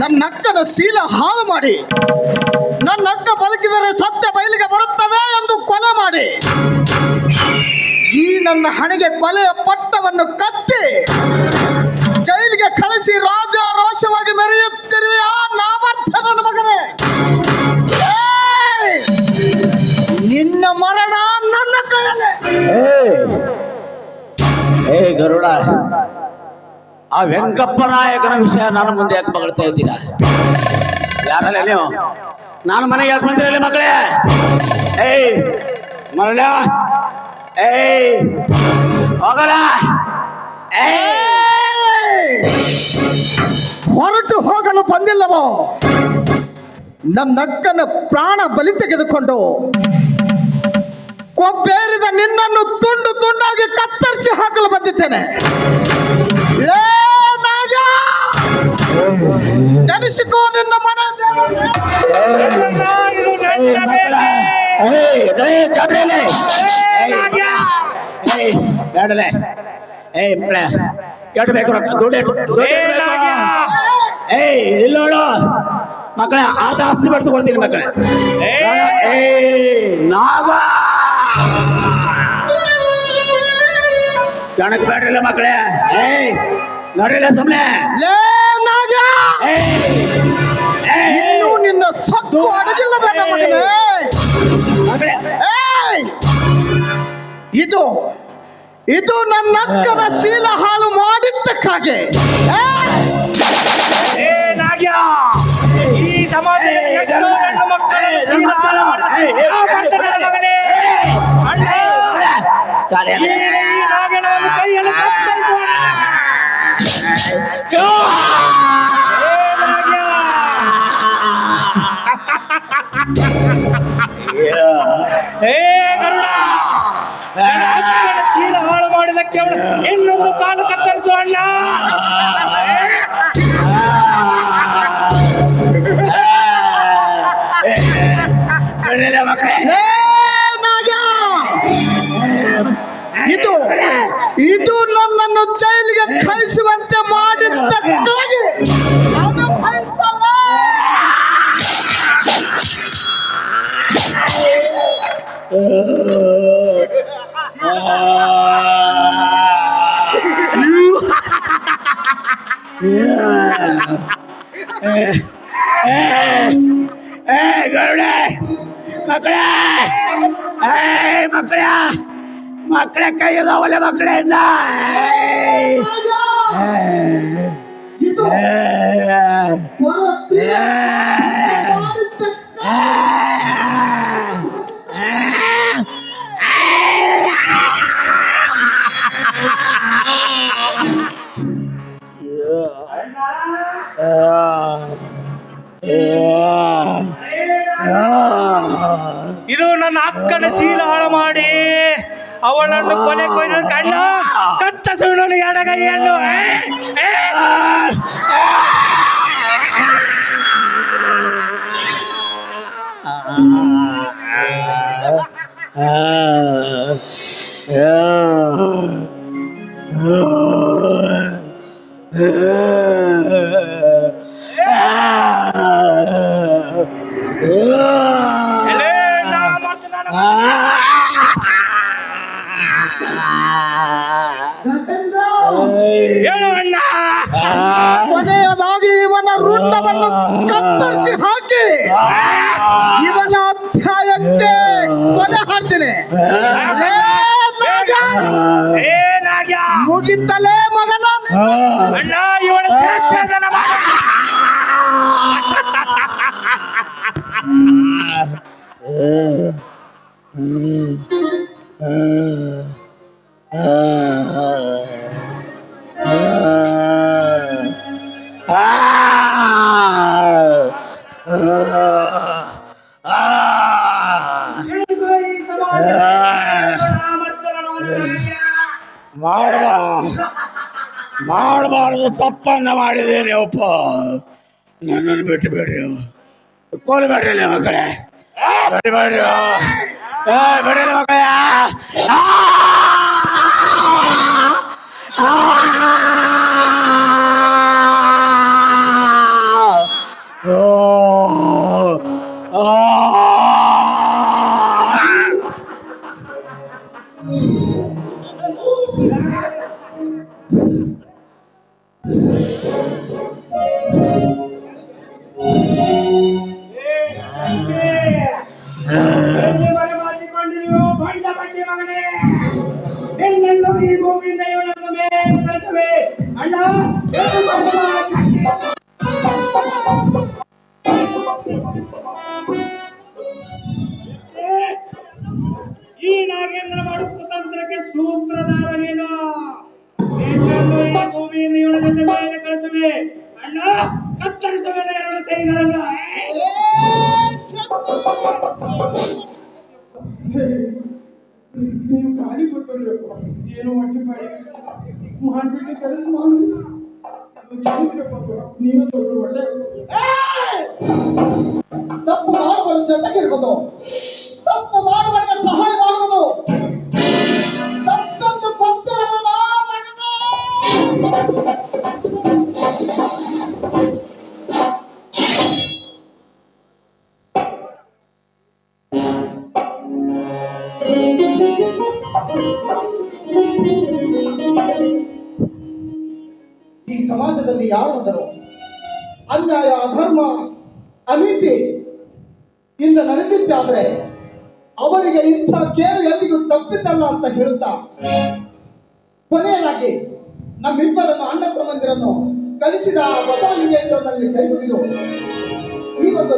ನನ್ನ ಅಕ್ಕನ ಶೀಲ ಹಾಳು ಮಾಡಿ. ನನ್ನ ಅಕ್ಕ ಬದುಕಿದರೆ ಸತ್ಯ ಬಯಲಿಗೆ ಬರುತ್ತದೆ ಎಂದು ಕೊಲೆ ಮಾಡಿ. ಈ ನನ್ನ ಹಣೆಗೆ ಕೊಲೆಯ ಪಟ್ಟವನ್ನು ಕತ್ತಿ ಜೈಲಿಗೆ ಕಳಿಸಿ ರಾಜ ರೋಷವಾಗಿ ಮೆರೆಯುತ್ತಿರುವೆ ಆ ವೆಂಕಪ್ಪನಾಯಕನ ವಿಷಯ ನಾನು ಮುಂದೆ ಯಾಕೆ ಬಗಳ್ತಾ ಇದ್ದೀರಾ? ಯಾರಲ್ಲ ನೀವು? ನಾನು ಮನೆಗೆ ಯಾಕೆ ಬಂದಿರಲಿ ಮಗಳೇ ಏಯ್ ಮರಳ ಏಯ್, ಹೋಗಲ್ಲ. ಏಯ್. ಹೊರಟು ಹೋಗಲು ಬಂದಿಲ್ಲವೋ? ನನ್ನಕ್ಕನ ಪ್ರಾಣ ಬಲಿ ತೆಗೆದುಕೊಂಡು ಕೊಬ್ಬೇರಿದ ನಿನ್ನನ್ನು ತುಂಡು ತುಂಡಾಗಿ ಕತ್ತರಿಸಿ ಹಾಕಲು ಬಂದಿದ್ದೇನೆ. ನೆನೆಸಿಕೋ ನಿನ್ನ ಮನೆ ಏಯ್ ಏಯ್ ಮಕ್ಕಳೇ ಬೇಕು ರೊಕ್ಕ ದುಡ್ಡು? ಏಯ್ ಅರ್ಧ ಆಸ್ತಿ ಬಿಟ್ಟು ಕೊಡ್ತೀನಿ ಮಕ್ಕಳೇ. ಏಯ್ ಜನಕ್ಕೆ ಬೇಡ್ರಿಲ್ಲ ಮಕ್ಕಳೇ. ಏಯ್ ನೋಡ್ರಿಲ್ಲ ಸುಮ್ಮನೆ! ಇನ್ನೂ ನಿನ್ನ ಸತ್ತು ಅಡಗಿಲ್ಲ ಬೇಡ ಮಗನೇ! ಇದು ಇದು ನನ್ನ ಅಕ್ಕನ ಶೀಲ ಹಾಳು ಮಾಡಿದ್ದಕ್ಕಾಗಿ. ಈ ಸಮಾಜದ ಎಷ್ಟೋ ಹೆಣ್ಣು ಮಕ್ಕಳು ಶೀಲ ಹಾಳು ಮಗನೇ ಅಣ್ಣ, ಏ ಗರುಡ ಚೀಲ ಹಾಳು ಮಾಡಿದಕ್ಕೆ ಅವಳು ಇನ್ನೊಂದು ಕಾಲು ಕತ್ತರಿಸು ಅಣ್ಣ! ಇದು ಇದು ನನ್ನನ್ನು ಜೈಲಿಗೆ ಕಳಿಸುವಂತೆ ಮಾಡಿದ್ದಕ್ಕಾಗಿ ಏ ಗರುಡೆ ಮಕ್ಕಳೇ ಏ ಮಕ್ಕಳ ಮಕ್ಕಳ ಕೈ ಇದು ನನ್ನ ಅಕ್ಕನ ಚೀಲ ಹಾಳು ಮಾಡಿ ಅವಳನ್ನು ಕೊಲೆ ಕೊಯ್ದ ಕಣ್ಣ. ಕತ್ತ ಸುಣ್ಣನು ಎಡಗೈಯನ್ನು ಏ, ಇವನ ರುಂಡವನ್ನು ಕತ್ತರಿಸಿ ಹಾಕಿ. ಇವನ ಅಧ್ಯಾಯಕ್ಕೆ ಕೊನೆ ಹಾಡ್ತೀನಿ ಏ ನಾಗ್ಯ ಮುಗಿತಲೇ ಮಗನ. ಅಣ್ಣ ಇವಳ ಹ್ಮ್ ಮಾಡ ಮಾಡಬ ಮಾಡಬಾರದು ತಪ್ಪನ್ನ ಮಾಡಿದ್ದೇನೆ ಒಪ್ಪ ನನ್ನನ್ನು ಬಿಟ್ಟು ಬೇಡ್ರಿ ಕೊಲ್ಬೇಡ್ರಿ ಮಕ್ಕಳೇ ಬಿಡಬೇಡ್ರಿ ಏ ಬಿಡಲ್ಲ ಮಕ್ಕಳೇ 了。ಅಣ್ಣ ಕತ್ತರಿಸುವೆ ಎರಡು ಕೈಗಳನ್ನು. ನೀವು ಗಾಳಿ ಕೊಟ್ಕೊಳ್ಬೇಕು ಏನು ಹೊಟ್ಟೆ ಮಾಡಿ ಮಾಡ್ಬಿಟ್ಟು ಕೆಲಸ ಮಾಡಿ. ನೀವು ದೊಡ್ಡ ಒಳ್ಳೆ. ತಪ್ಪು ಮಾಡುವವರ ಜೊತೆಗಿರ್ಬೋದು. ತಪ್ಪು ಮಾಡುವವರಿಗೆ ಈ ಸಮಾಜದಲ್ಲಿ ಯಾರಾದರೂ ಅನ್ಯಾಯ, ಅಧರ್ಮ, ಅನೀತಿ ಇಂದ ನಡೆದಿದ್ದಾದ್ರೆ ಅವರಿಗೆ ಇಂಥ ಕೇಳು ಎಲ್ಲಿಗೂ ತಪ್ಪಿತಲ್ಲ ಅಂತ ಹೇಳುತ್ತಾ, ಕೊನೆಯದಾಗಿ ನಮ್ಮಿಬ್ಬರನ್ನು ಅಣ್ಣ ತಮ್ಮಂದಿರನ್ನು ಕಲಿಸಿದ ಬಸವಲಿಂಗೇಶ್ವರನಲ್ಲಿ ಕೈ ಮುಗಿದು ಈ ಒಂದು